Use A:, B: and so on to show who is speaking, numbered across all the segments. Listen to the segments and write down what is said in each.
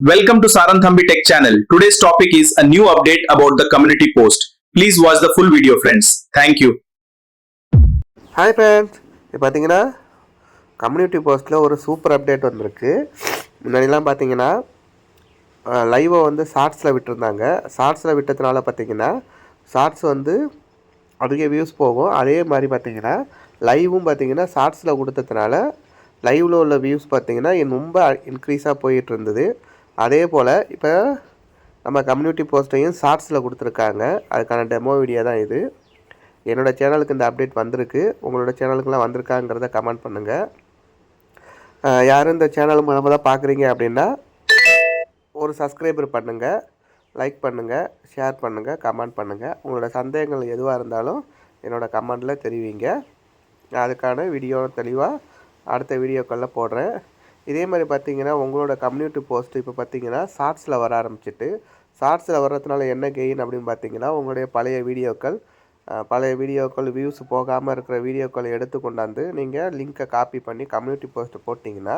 A: Welcome to Saranthambi Tech Channel. Today's topic is a new update about the community post. Please watch the full video, friends. Thank you.
B: Hi friends இப்போ பார்த்தீங்கன்னா community போஸ்ட்டில் ஒரு super update வந்திருக்கு முன்னாடிலாம் பார்த்தீங்கன்னா லைவை வந்து ஷார்ட்ஸில் விட்டுருந்தாங்க ஷார்ட்ஸில் விட்டதுனால பார்த்தீங்கன்னா ஷார்ட்ஸ் வந்து அதிக வியூஸ் போகும் அதே மாதிரி பார்த்தீங்கன்னா லைவும் பார்த்தீங்கன்னா ஷார்ட்ஸில் கொடுத்ததுனால லைவில் உள்ள வியூஸ் பார்த்தீங்கன்னா ரொம்ப இன்க்ரீஸாக போயிட்டு இருந்தது அதே போல் இப்போ நம்ம கம்யூனிட்டி போஸ்ட்டையும் ஷார்ட்ஸில் கொடுத்துருக்காங்க. அதுக்கான டெமோ வீடியோ தான் இது. என்னோடய சேனலுக்கு இந்த அப்டேட் வந்திருக்கு. உங்களோட சேனலுக்குலாம் வந்திருக்காங்கிறத கமெண்ட் பண்ணுங்கள் யாரும் இந்த சேனல் மூலமாக தான் பார்க்குறீங்க அப்படின்னா ஒரு சப்ஸ்கிரைபர் பண்ணுங்கள் லைக் பண்ணுங்கள் ஷேர் பண்ணுங்கள் கமெண்ட் பண்ணுங்கள் உங்களோட சந்தேகங்கள் எதுவாக இருந்தாலும் என்னோடய கமெண்டில் தெரிவிங்க. அதுக்கான வீடியோ தெளிவாக அடுத்த வீடியோக்களில் போடுறேன். இதே மாதிரி பார்த்தீங்கன்னா உங்களோட கம்யூனிட்டி போஸ்ட் இப்போ பார்த்தீங்கன்னா ஷார்ட்ஸில் வர ஆரம்பிச்சிட்டு ஷார்ட்ஸில் வர்றதுனால என்ன கெயின் அப்படின்னு பார்த்தீங்கன்னா உங்களுடைய பழைய வீடியோக்கள் பழைய வீடியோக்கள் வியூஸ் போகாமல் இருக்கிற வீடியோக்களை எடுத்து கொண்டாந்து நீங்கள் லிங்க்கை காப்பி பண்ணி கம்யூனிட்டி போஸ்ட் போட்டிங்கன்னா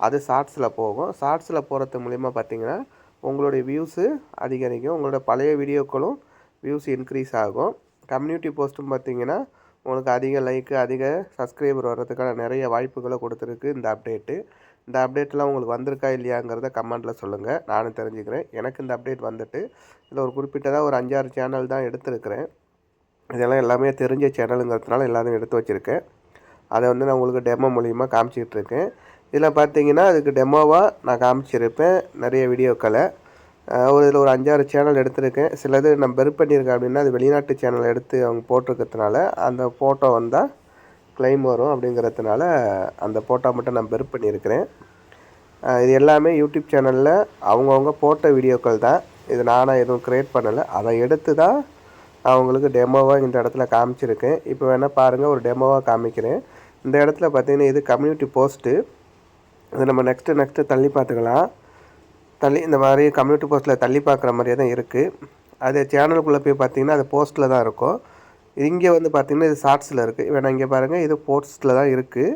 B: அது ஷார்ட்ஸில் போகும். ஷார்ட்ஸில் போகிறது மூலிமா பார்த்தீங்கன்னா உங்களுடைய வியூஸு அதிகரிக்கும். உங்களோட பழைய வீடியோக்களும் வியூஸ் இன்க்ரீஸ் ஆகும். கம்யூனிட்டி போஸ்ட்டும் பார்த்தீங்கன்னா உங்களுக்கு அதிக லைக்கு அதிக சப்ஸ்கிரைபர் வர்றதுக்கான நிறைய வாய்ப்புகளை கொடுத்துருக்கு இந்த அப்டேட்டு இந்த அப்டேட்லாம் உங்களுக்கு வந்திருக்கா இல்லையாங்கிறத கமெண்ட்டில் சொல்லுங்கள் நானும் தெரிஞ்சுக்கிறேன். எனக்கு இந்த அப்டேட் வந்துட்டு இதில் ஒரு குறிப்பிட்டதாக ஒரு அஞ்சாறு சேனல் தான் எடுத்திருக்கிறேன். இதெல்லாம் எல்லாமே தெரிஞ்ச சேனலுங்கிறதுனால எல்லாத்தையும் எடுத்து வச்சுருக்கேன். அதை வந்து நான் உங்களுக்கு டெமோ மூலியமாக காமிச்சிக்கிட்டு இருக்கேன். இதில் பார்த்தீங்கன்னா அதுக்கு டெமோவாக நான் காமிச்சிருப்பேன். நிறைய வீடியோக்களை ஒரு இதில் ஒரு அஞ்சாறு சேனல் எடுத்திருக்கேன். சிலது நான் பெர் பண்ணியிருக்கேன் அப்படின்னா அது வெளிநாட்டு சேனல் எடுத்து அவங்க போட்டிருக்கிறதுனால அந்த ஃபோட்டோ வந்தால் க்ளைம் வரும் அப்படிங்கிறதுனால அந்த ஃபோட்டோ மட்டும் நான் பெர் பண்ணியிருக்கிறேன். இது எல்லாமே யூடியூப் சேனலில் அவங்கவுங்க போட்ட வீடியோக்கள் தான். இது நானாக எதுவும் க்ரியேட் பண்ணலை. அதை எடுத்து தான் அவங்களுக்கு டெமோவாக இந்த இடத்துல காமிச்சிருக்கேன். இப்போ வேணால் பாருங்கள் ஒரு டெமோவாக காமிக்கிறேன். இந்த இடத்துல பார்த்தீங்கன்னா இது கம்யூனிட்டி போஸ்ட்டு இது நம்ம நெக்ஸ்ட்டு நெக்ஸ்ட்டு தள்ளி பார்த்துக்கலாம். தள்ளி இந்த மாதிரி கம்யூனிட்டி போஸ்ட்டில் தள்ளி பார்க்குற மாதிரியே தான் இருக்குது அது சேனலுக்குள்ளே போய் பார்த்தீங்கன்னா அது போஸ்ட்டில் தான் இருக்கும். இங்கே வந்து பார்த்தீங்கன்னா இது ஷார்ட்ஸில் இருக்குது வேணா இங்கே பாருங்கள் இது போஸ்ட்டில் தான் இருக்குது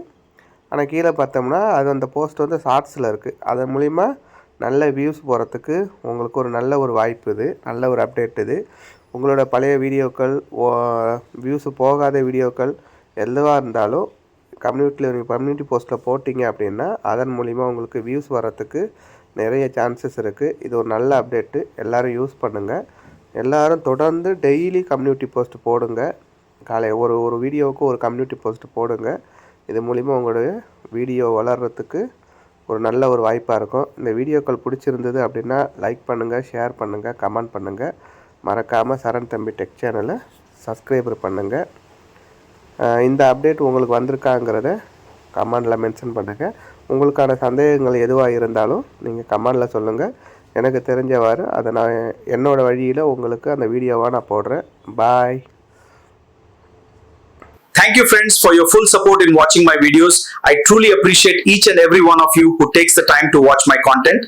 B: ஆனால் கீழே பார்த்தோம்னா அது அந்த போஸ்ட் வந்து ஷார்ட்ஸில் இருக்குது அதன் மூலிமா நல்ல வியூஸ் போகிறதுக்கு உங்களுக்கு ஒரு நல்ல ஒரு வாய்ப்பு இது நல்ல ஒரு அப்டேட் இது. உங்களோட பழைய வீடியோக்கள் வியூஸ் போகாத வீடியோக்கள் எதுவாக இருந்தாலும் கம்யூனிட்டியில் நீங்கள் கம்யூனிட்டி போஸ்ட்டில் போட்டிங்க அப்படின்னா அதன் மூலிமா உங்களுக்கு வியூஸ் வர்றதுக்கு நிறைய சான்சஸ் இருக்குது இது ஒரு நல்ல அப்டேட்டு எல்லோரும் யூஸ் பண்ணுங்கள் எல்லாரும் தொடர்ந்து டெய்லி கம்யூனிட்டி போஸ்ட் போடுங்க. காலை ஒரு ஒரு வீடியோவுக்கு ஒரு கம்யூனிட்டி போஸ்ட் போடுங்க. இது மூலிமா உங்களுடைய வீடியோ வளர்கிறதுக்கு ஒரு நல்ல ஒரு வாய்ப்பாக இருக்கும். இந்த வீடியோக்கள் பிடிச்சிருந்தது அப்படின்னா லைக் பண்ணுங்கள் ஷேர் பண்ணுங்கள் கமெண்ட் பண்ணுங்கள் மறக்காமல் சரண் தம்பி டெக் சேனலை சப்ஸ்கிரைபர் பண்ணுங்கள் இந்த அப்டேட் உங்களுக்கு வந்திருக்காங்கிறத கமெண்டில் மென்ஷன் பண்ணுங்கள் உங்களுக்கான சந்தேகங்கள் எதுவாக இருந்தாலும் நீங்கள் கமெண்டில் சொல்லுங்கள் எனக்கு தெரிஞ்சவாறு அதை நான் என்னோடய வழியில் உங்களுக்கு அந்த வீடியோவாக நான் போடுறேன் பாய்
A: Thank you, friends, for your full support in watching my videos. I truly appreciate each and every one of you who takes the time to watch my content.